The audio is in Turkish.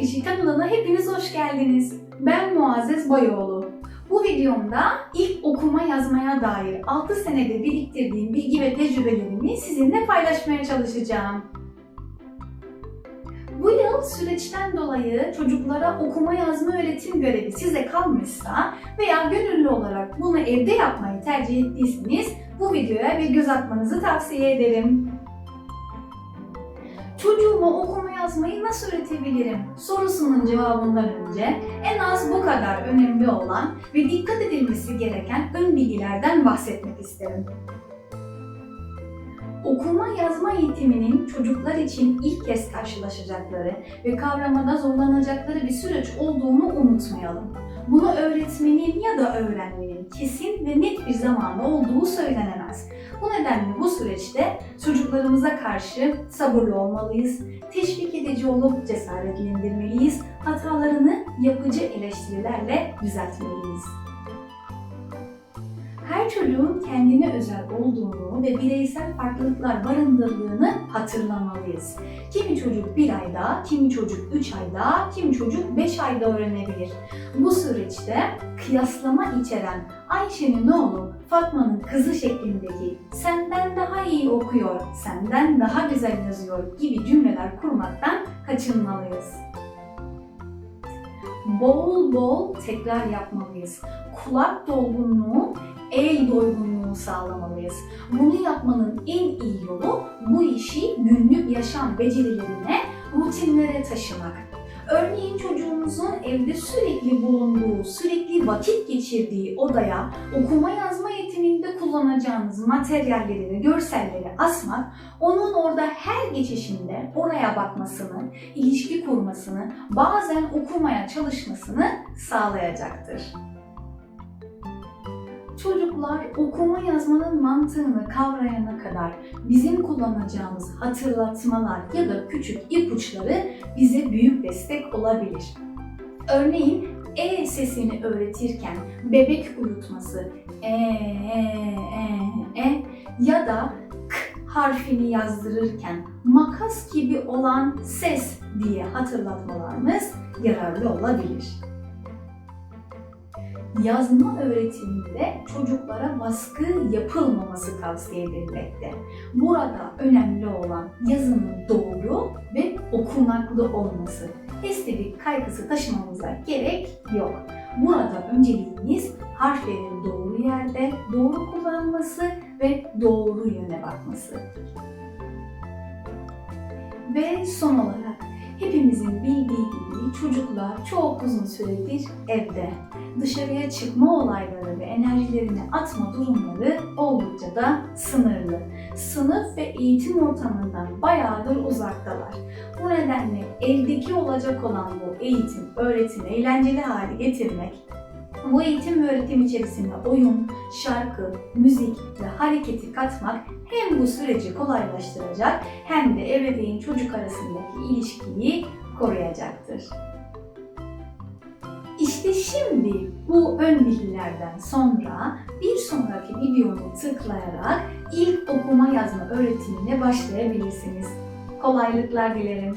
Bilişi kanalına hepiniz hoş geldiniz. Ben Muazzez Bayoğlu. Bu videomda ilk okuma yazmaya dair 6 senede biriktirdiğim bilgi ve tecrübelerimi sizinle paylaşmaya çalışacağım. Bu yıl süreçten dolayı çocuklara okuma yazma öğretim görevi size kalmışsa veya gönüllü olarak bunu evde yapmayı tercih ettiyseniz bu videoya bir göz atmanızı tavsiye ederim. Çocuğuma okuma yazmayı nasıl öğretebilirim sorusunun cevabından önce en az bu kadar önemli olan ve dikkat edilmesi gereken ön bilgilerden bahsetmek isterim. Okuma yazma eğitiminin çocuklar için ilk kez karşılaşacakları ve kavramada zorlanacakları bir süreç olduğunu unutmayalım. Bunu öğretmenin ya da öğrenmenin kesin ve net bir zamanı olduğu söylenemez. Bu nedenle bu süreçte çocuklarımıza karşı sabırlı olmalıyız, teşvik edici olup cesaretlendirmeliyiz, hatalarını yapıcı eleştirilerle düzeltmeliyiz. Her çocuğun kendine özel olduğunu ve bireysel farklılıklar barındırdığını hatırlamalıyız. Kimi çocuk bir ayda, kimi çocuk 3 ayda, kimi çocuk 5 ayda öğrenebilir. Bu süreçte kıyaslama içeren Ayşe'nin oğlu Fatma'nın kızı şeklindeki senden daha iyi okuyor, senden daha güzel yazıyor gibi cümleler kurmaktan kaçınmalıyız. Bol bol tekrar yapmalıyız. Kulak dolgunluğu, el doygunluğu sağlamalıyız. Bunu yapmanın en iyi yolu bu işi günlük yaşam becerilerine, rutinlere taşımak. Örneğin çocuğunuzun evde sürekli bulunduğu, sürekli vakit geçirdiği odaya okuma yazma eğitiminde kullanacağınız materyalleri ve görselleri asmak, onun orada her geçişinde oraya bakmasını, ilişki kurmasını, bazen okumaya çalışmasını sağlayacaktır. Çocuklar okuma yazmanın mantığını kavrayana kadar bizim kullanacağımız hatırlatmalar ya da küçük ipuçları bize büyük destek olabilir. Örneğin E sesini öğretirken bebek uyutması E, E, E, E ya da K harfini yazdırırken makas gibi olan ses diye hatırlatmalarımız yararlı olabilir. Yazma öğretiminde çocuklara baskı yapılmaması tavsiye edilmekte. Burada önemli olan yazının doğru ve okunaklı olması. Estetik kaygısı taşımamıza gerek yok. Burada önceliğimiz harflerin doğru yerde, doğru kullanılması ve doğru yöne bakması. Ve son olarak hepimizin bildiği gibi çocuklar çok uzun süredir evde. Dışarıya çıkma olayları ve enerjilerini atma durumları oldukça da sınırlı. Sınıf ve eğitim ortamından bayağıdır uzaktalar. Bu nedenle evdeki olacak olan bu eğitim, öğretim, eğlenceli hale getirmek, bu eğitim ve öğretim içerisinde oyun, şarkı, müzik ve hareketi katmak hem bu süreci kolaylaştıracak hem de ebeveyn çocuk arasındaki ilişkiyi koruyacaktır. İşte şimdi bu ön bilgilerden sonra bir sonraki videomu tıklayarak ilk okuma yazma öğretimine başlayabilirsiniz. Kolaylıklar dilerim.